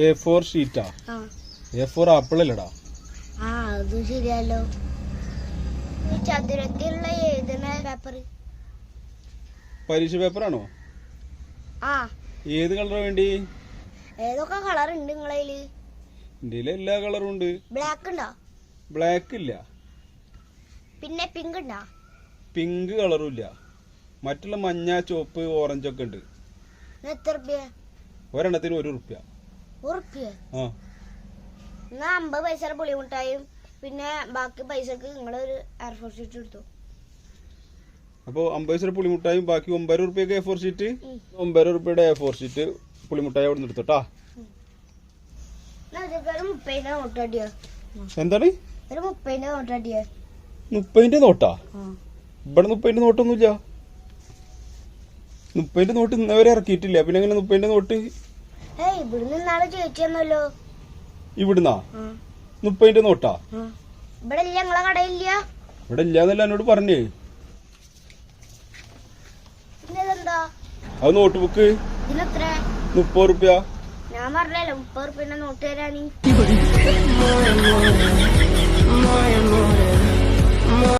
A four ഷീറ്റാ A four apple അല്ലടാ. ആ അത് ശരിയല്ലോ ചതുരത്തിലുള്ള എഴുതുന്ന പേപ്പർ പരീക്ഷ പേപ്പറാണോ ആ. ഏത് കളറാ വേണ്ടി? ഏതൊക്കെ കളർ ഉണ്ട് നിങ്ങളതിൽ ഇന്ത്യയിലെ എല്ലാ കളറും ഉണ്ട്. ബ്ലാക്ക് ഉണ്ടോ? ബ്ലാക്ക് ഇല്ല. പിന്നെ പിങ്ക് ഉണ്ടോ? പിങ്ക് കളറും ഇല്ല. മറ്റുള്ള മഞ്ഞ ചുവപ്പ് ഓറഞ്ച് ഒക്കെ ഉണ്ട്. എത്ര റുപ്യ? ഒരെണ്ണത്തിന് ഒരു റുപ്യ ഉറുപ്പ്യ? ആ. എന്നാ അമ്പത് പൈസ പുളിമുട്ടായും പിന്നെ ബാക്കി പൈസക്ക് നിങ്ങളൊരു എയർഫോർ ഷീറ്റ് എടുത്തു. അപ്പോൾ അമ്പത് പൈസ പുളിമുട്ടായും ബാക്കി ഒമ്പത് റുപ്യക്ക് എ ഫോർ ഷീറ്റ്. ഒമ്പത് റുപ്യയുടെ എ ഫോർ ഷീറ്റ് പുളിമുട്ടായി അവിടെ നിന്ന് എടുത്തോട്ടാ എന്താണ്? മുപ്പതിന്റെ നോട്ടാ? ഇവിടെ മുപ്പതിന്റെ നോട്ടൊന്നുമില്ല. മുപ്പതിന്റെ നോട്ട് ഇന്നവരെ ഇറക്കിയിട്ടില്ല. പിന്നെ എങ്ങനെ മുപ്പതിന്റെ നോട്ട്? ഇവിടുന്ന് ഇന്നാളെ ഇവിടുന്നാ? മുപ്പതിന്റെ നോട്ടാ? ഇവിടെ ഇല്ല ഞങ്ങളെ കടയില്ല? ഇവിടെ ഇല്ലാന്നല്ല എന്നോട് പറഞ്ഞേ. അത് നോട്ട് ബുക്ക് മുപ്പത് റുപ്യ. ഞാൻ പറഞ്ഞല്ലോ മുപ്പത് റുപ്യ നോട്ട് തരാനി.